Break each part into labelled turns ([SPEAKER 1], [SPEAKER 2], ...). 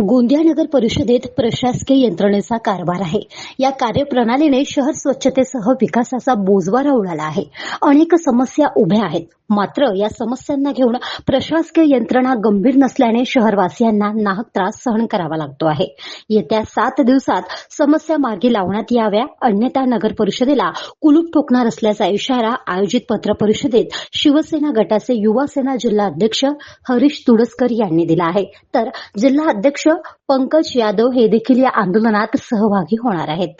[SPEAKER 1] गोंदिया नगर परिषदेत प्रशासकीय यंत्रणेचा कारभार आहे. या कार्यप्रणालीने शहर स्वच्छतेसह विकासाचा बोजवारा उडाला आहे. अनेक समस्या उभ्या आहेत. मात्र या समस्यांना घेऊन प्रशासकीय यंत्रणा गंभीर नसल्याने शहरवासियांना नाहक त्रास सहन करावा लागतो आहे. येत्या सात दिवसात समस्या मार्गी लावण्यात याव्या अन्यथा नगर परिषदेला कुलूप ठोकणार असल्याचा इशारा आयोजित पत्र परिषदेत शिवसेना गटाचे युवा सेना जिल्हा अध्यक्ष हरीश तुडसकर यांनी दिला आहे. तर जिल्हा अध्यक्ष पंकज यादव हे देखील या आंदोलनात सहभागी होणार आहेत.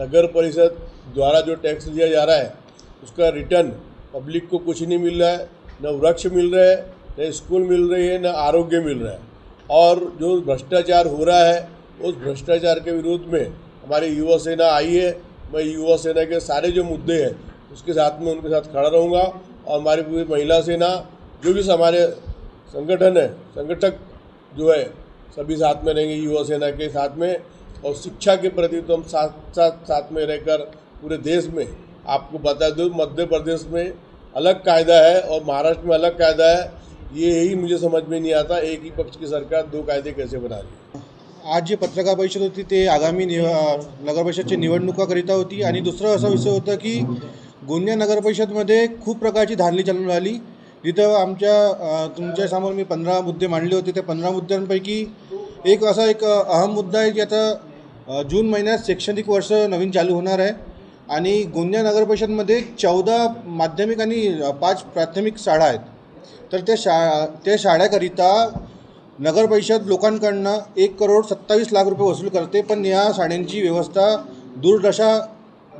[SPEAKER 2] नगर परिषद द्वारा जो टैक्स दिया जा रहा है, उसका रिटर्न पब्लिक को कुछ नहीं मिल रहा है। न वृक्ष मिल रहे हैं, न स्कूल मिल रही है, न आरोग्य मिल रहा है। और जो भ्रष्टाचार हो रहा है, उस भ्रष्टाचार के विरोध में हमारी युवा सेना आई है। मैं युवा सेना के सारे जो मुद्दे हैं, उसके साथ में उनके साथ खड़ा रहूँगा। और हमारी पूरी महिला सेना, जो भी हमारे संगठन है, संगठक जो है सभी साथ में रहेंगे, युवा सेना के साथ में और शिक्षा के प्रति तो हम साथ साथ साथ में रहकर पूरे देश में आपको बता दूँ मध्य प्रदेश में अलग कायदा है और महाराष्ट्र में अलग कायदा है। ये ही मुझे समझ में नहीं आता, एक ही पक्ष की सरकार दो कायदे कैसे बना रही है।
[SPEAKER 3] आज जी पत्रकार परिषद होती, ते आगामी निव नगर परिषदची निवडणुकाकरिता होती आणि दुसरं विषय होता की, गोंदिया नगर परिषदमध्ये खूप प्रकारची धारली चालून राहिली जिथं आमच्या तुमच्यासमोर मी पंधरा मुद्दे मांडले होते. त्या पंधरा मुद्द्यांपैकी एक असा एक अहम मुद्दा आहे की आता जून महिन्यात शैक्षणिक वर्ष नवीन चालू होणार आहे. आणि गोंदिया नगर परिषदमध्ये चौदा माध्यमिक आणि पाच प्राथमिक शाळा आहेत. तर त्या शा त्या शाळेकरिता नगर परिषद लोकांकडनं एक करोड सत्तावीस लाख रुपये वसूल करते. पण या शाळेंची व्यवस्था दूरदशा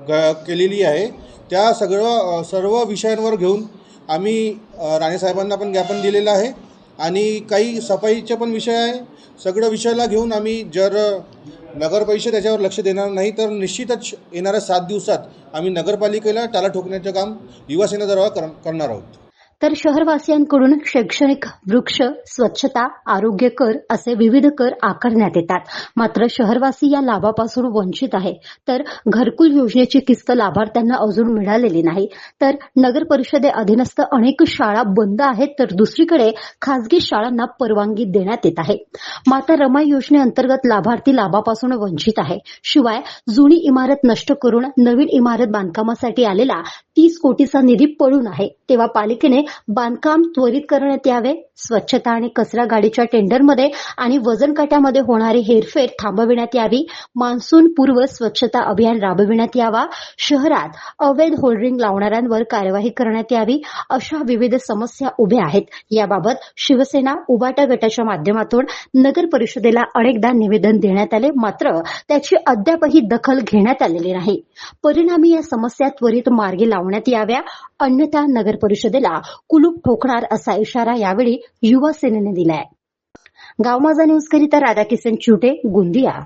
[SPEAKER 3] ग केलेली आहे. त्या सगळं सर्व विषयांवर घेऊन आम्ही राणेसाहेबांना पण ज्ञापन दिलेलं आहे. आणि काही सफाईचे पण विषय आहे. सगळं विषयाला घेऊन आम्ही जर नगर परिषद त्याच्यावर लक्ष देणार नाही तर निश्चितच येणाऱ्या सात दिवसात आम्ही नगरपालिकेला टाला ठोकण्याचं काम युवासेनेद्वारा कर करणार आहोत.
[SPEAKER 1] तर शहरवासियांकडून शैक्षणिक वृक्ष स्वच्छता आरोग्य कर असे विविध कर आकारण्यात येतात. मात्र शहरवासी या लाभापासून वंचित आहे. तर घरकुल योजनेची किस्त लाभार्थ्यांना अजून मिळालेली नाही. तर नगर परिषदे अधीनस्थ अनेक शाळा बंद आहेत तर दुसरीकडे खासगी शाळांना परवानगी देण्यात येत आहे. माता रमा योजनेअंतर्गत लाभार्थी लाभापासून वंचित आहे. शिवाय जुनी इमारत नष्ट करून नवीन इमारत बांधकामासाठी आलेला तीस कोटीचा निधी पडून आहे. तेव्हा पालिकेने बांधकाम त्वरित करण्यात यावे स्वच्छता आणि कचरा गाडीच्या टेंडरमध्ये आणि वजन काट्यामध्ये होणारी हेरफेर थांबविण्यात यावी मान्सून पूर्व स्वच्छता अभियान राबविण्यात यावा शहरात अवैध होल्डिंग लावणाऱ्यांवर कार्यवाही करण्यात यावी अशा विविध समस्या उभ्या आहेत. याबाबत शिवसेना उबाटा गटाच्या माध्यमातून नगर परिषदेला अनेकदा निवेदन देण्यात आले मात्र त्याची अद्यापही दखल घेण्यात आलेली नाही. परिणामी या समस्या त्वरित मार्गी लावण्यात याव्या. अन्यथा नगर परिषदेला कुलूप ठोकणार असा इशारा यावेळी युवा सेनेने दिलाय. गावमाजा न्यूज करिता राधाकिशन चिवटे गोंदिया.